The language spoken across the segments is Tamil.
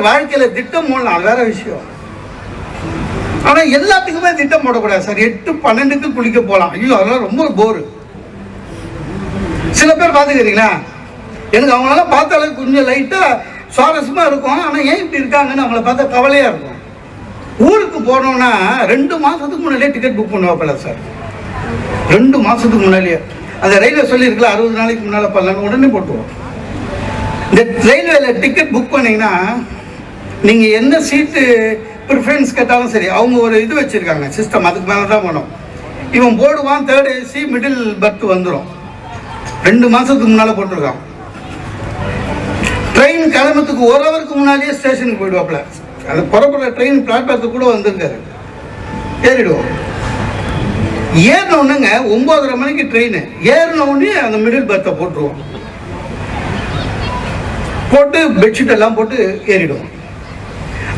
சார் வாழ்க்கையில திட்டம் போடலாம் அது வேற விஷயம். ஆனா எல்லாத்துக்குமே திட்டம் போடக்கூடாது சார். எட்டு பன்னெண்டுக்கு குளிக்க போகலாம் ஐயோ அதெல்லாம் ரொம்ப போரு சில பேர் பார்த்துக்கிறீங்களா எனக்கு அவங்களால பார்த்த அளவுக்கு கொஞ்சம் லைட்டாக சுவாரஸ்யமாக இருக்கும். ஆனால் ஏன் இப்படி இருக்காங்கன்னு அவங்கள பார்த்தா கவலையாக இருக்கும். ஊருக்கு போனோம்னா ரெண்டு மாதத்துக்கு முன்னாடியே டிக்கெட் புக் பண்ணுவாப்பில்ல சார். ரெண்டு மாதத்துக்கு முன்னாடியே. அந்த ரயில்வே சொல்லியிருக்கல அறுபது நாளைக்கு முன்னால் பண்ணலான்னு உடனே போட்டுவோம் இந்த ரயில்வேல டிக்கெட் புக் பண்ணீங்கன்னா நீங்கள் எந்த சீட்டு ப்ரிஃபரன்ஸ் கேட்டாலும் சரி அவங்க ஒரு இது வச்சுருக்காங்க சிஸ்டம் அதுக்கு மேலே தான் போகணும் இவன் போடுவான் தேர்ட் ஏசி மிடில் பர்த் வந்துடும் ரெண்டு மாதத்துக்கு முன்னால் போட்டிருக்கான். ட்ரெயின் கிளம்புறதுக்கு ஒரு ஹவருக்கு முன்னாலேயே ஸ்டேஷனுக்கு போயிடுவாப்புல. அது புறப்படுற ட்ரெயின் பிளாட்பாரத்துக்கு கூட வந்திருக்காரு. ஏறிடுவோம். ஏறின ஒன்றுங்க ஒம்போதரை மணிக்கு ட்ரெயின் ஏறின உடனே அந்த மிடில் பர்த்தை போட்டுருவோம். போட்டு பெட்ஷீட் எல்லாம் போட்டு ஏறிடுவோம்.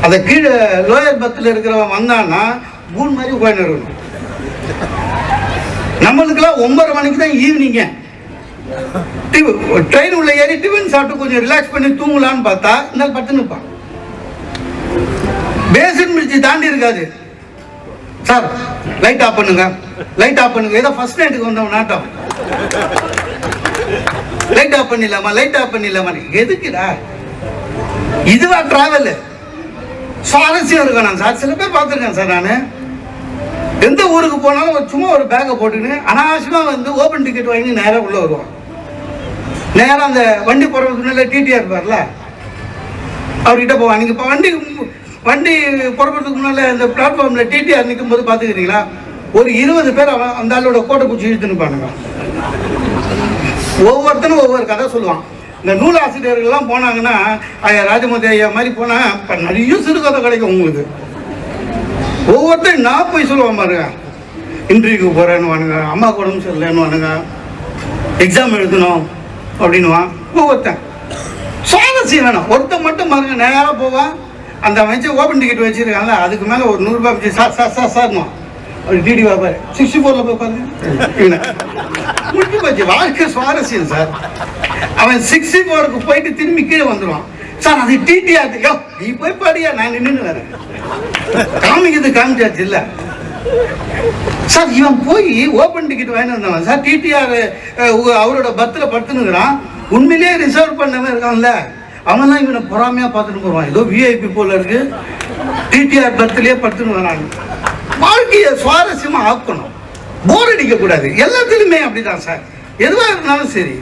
அந்த கீழே லோயர் பத்தில் இருக்கிறவன் வந்தான்னா மூணு மாதிரி உட்காந்து இருக்கணும். நம்மளுக்கெல்லாம் ஒன்பதரை மணிக்கு தான் ஈவினிங்க ட்ரெயின் உள்ள ஏறி டிஃபன் சாப்பிட்டு கொஞ்சம் ரிலாக்ஸ் பண்ணி தூங்கலான்னு பார்த்தா இந்த பத்து நிற்பான். பேசன் பிரிட்ஜ் தாண்டி இருக்காது. சார் லைட் ஆஃப் பண்ணுங்க. லைட் ஆஃப் பண்ணுங்க. ஏதோ ஃபர்ஸ்ட் நைட்டுக்கு வந்தவன் நாட்டம் லைட் ஆஃப் பண்ணிடலாமா? லைட் ஆஃப் பண்ணிடலாமா எதுக்குடா? இதுவா டிராவல் சுவாரஸ்யம் இருக்கணும் சார் சில பேர் பார்த்துருக்கேன் சார் நான். எந்த ஊருக்கு போனாலும் சும்மா ஒரு பேக்கை போட்டுக்கின்னு அனாவசியமாக வந்து ஓப்பன் டிக்கெட் வாங்கி நேராக உள்ளே வருவான். நேராக அந்த வண்டி போகிறதுக்கு முன்னால டிடிஆர் இருப்பார்ல. அவர்கிட்ட போவான். நீங்கள் இப்போ வண்டி வண்டி புறப்படுறதுக்கு முன்னால் அந்த பிளாட்ஃபார்மில் டிடிஆர் நிற்கும் போது பார்த்துக்கிறீங்களா? ஒரு இருபது பேர் அவன் அந்த ஆளோட கோட்டை பூச்சி இழுத்துன்னு பாருங்க ஒவ்வொருத்தனும் ஒவ்வொரு கதை சொல்லுவான். இந்த நூலாசிரியர்கள்லாம் போனாங்கன்னா ஐயா ராஜமூர்த்தி ஐயா மாதிரி போனால் இப்போ நிறைய சிறுகதை கிடைக்கும் உங்களுக்கு. ஒவ்வொருத்தரும் நான் போய் சொல்லுவான் பாருங்க. இன்டர்வியூக்கு போகிறேன்னு வானுங்க அம்மா உடம்பு சரியில்லைன்னு வானுங்க எக்ஸாம் எழுதணும் அப்படின்னுவான். ஒவ்வொருத்தன். சுவாரஸ்யம் வேணும் ஒருத்தன் மட்டும் பாருங்க நேராக போவான் அந்த அமைச்சு ஓப்பன் டிக்கெட் வச்சுருக்காங்க அதுக்கு மேலே ஒரு நூறுரூபா வச்சு சார் சார் சார் சார்னுவான் அவர் டிடி பாப்பாரு சிக்ஸ்டி ஃபோரில் போய் பாருங்க முடிஞ்சு போச்சு வாழ்க்கை சுவாரஸ்யம் சார். அவன் சிக்ஸ்டி ஃபோருக்கு போயிட்டு திரும்பி கீழே வந்துடுவான் சார் அது டிடிஆர் யோ நீ போய் பாடியா நான் நின்று வரேன். காமிக்கிறது காமிச்சாச்சு இல்லை. சார் இவன் போய் ஓப்பன் டிக்கெட் வாங்கி வந்தவன். சார் டிடிஆர் அவரோட பர்த்தில் படுத்துனுங்கிறான் உண்மையிலேயே ரிசர்வ் பண்ணவன் இருக்கான்ல. அவன்லாம் இவனை பொறாமையா பார்த்துட்டு போவான் ஏதோ விஐபி போல இருக்கு. டிடிஆர் பர்த்லயே படுத்துன்னு வரான். வாழ்க்கையை சுவாரஸ்யமா ஆக்கணும். போர் அடிக்க கூடாது எல்லாத்துலயுமே அப்படிதான் சார். எதுவா இருந்தாலும் சரி.